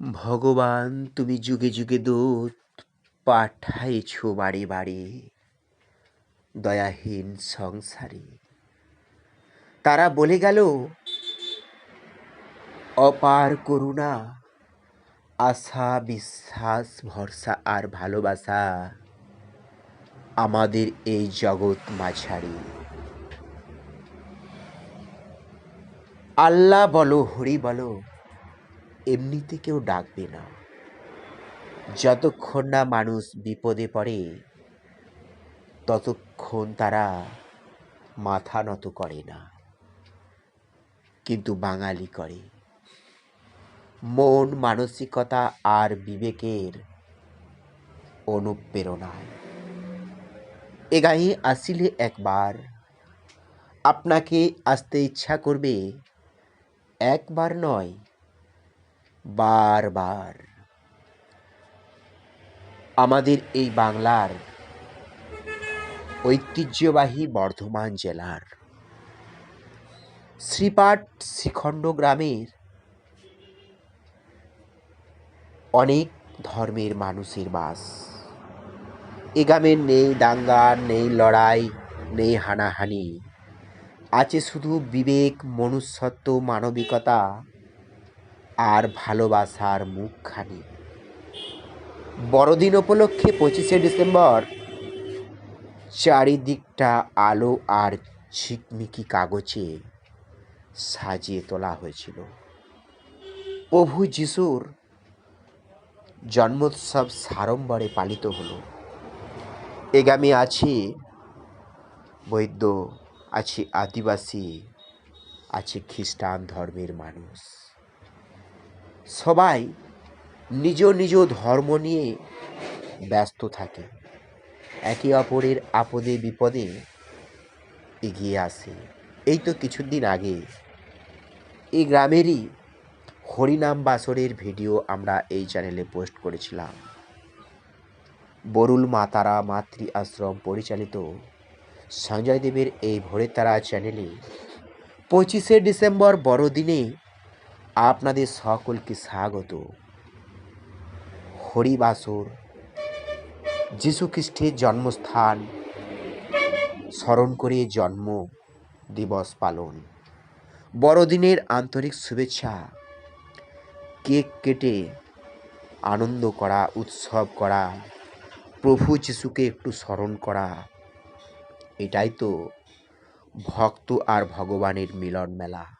ভগবান, তুমি যুগে যুগে দূত পাঠাইছ বাড়ি বাড়ি। দয়াহীন সংসারে, তারা বলে গেল, অপার করুণা, আশা, বিশ্বাস, ভরসা আর ভালোবাসা আমাদের এই জগৎ মাঝারি। আল্লাহ বলো, হরি বলো এমনিতে কেউ ডাকবে না। যতক্ষণ না মানুষ বিপদে পড়ে, ততক্ষণ তারা মাথা নত করে না, কিন্তু বাঙালি করে। মন, মানসিকতা আর বিবেকের অনুপ্রেরণায়। এ গায়ে আসিলে একবার, আপনাকে আসতে ইচ্ছা করবে, একবার নয় বারবার আমাদের এই বাংলার ঐতিহ্যবাহী বর্ধমান জেলার শ্রীপাঠ শ্রীখণ্ড গ্রামের অনেক ধর্মের মানুষের বাস। এ গ্রামের নেই দাঙ্গা নেই লড়াই, নেই হানাহানি। আছে শুধু বিবেক, মনুষ্যত্ব, মানবিকতা আর ভালোবাসার মুখখানি। বড়দিন উপলক্ষে পঁচিশে ডিসেম্বর, চারিদিকটা আলো আর ঝিকমিকি কাগজে সাজিয়ে তোলা হয়েছিল। প্রভু যিশুর জন্মোৎসব সাড়ম্বরে পালিত হলো। এগামে আছে, বৈদ্য, আছে আদিবাসী, আছে খ্রিস্টান ধর্মের মানুষ। সবাই নিজ নিজ ধর্ম নিয়ে ব্যস্ত থাকে। একে অপরের আপদে বিপদে এগিয়ে আসে। এই তো কিছুদিন আগে এই গ্রামেরই হরিনাম বাসরের ভিডিও আমরা এই চ্যানেলে পোস্ট করেছিলাম। বরুল মাতারা মাতৃ আশ্রম পরিচালিত সঞ্জয় দেবের এই ভোরের তারা চ্যানেলে পঁচিশে ডিসেম্বর বড়দিনে আপনাদের সকলকে স্বাগত। হরিবাসর যীশুখ্রিস্টের জন্মস্থান স্মরণ করে জন্ম দিবস পালন। বড়দিনের আন্তরিক শুভেচ্ছা। কেক কেটে আনন্দ করা, উৎসব করা, প্রভু যিশুকে একটু স্মরণ করা, এটাই তো ভক্ত আর ভগবানের মিলন মেলা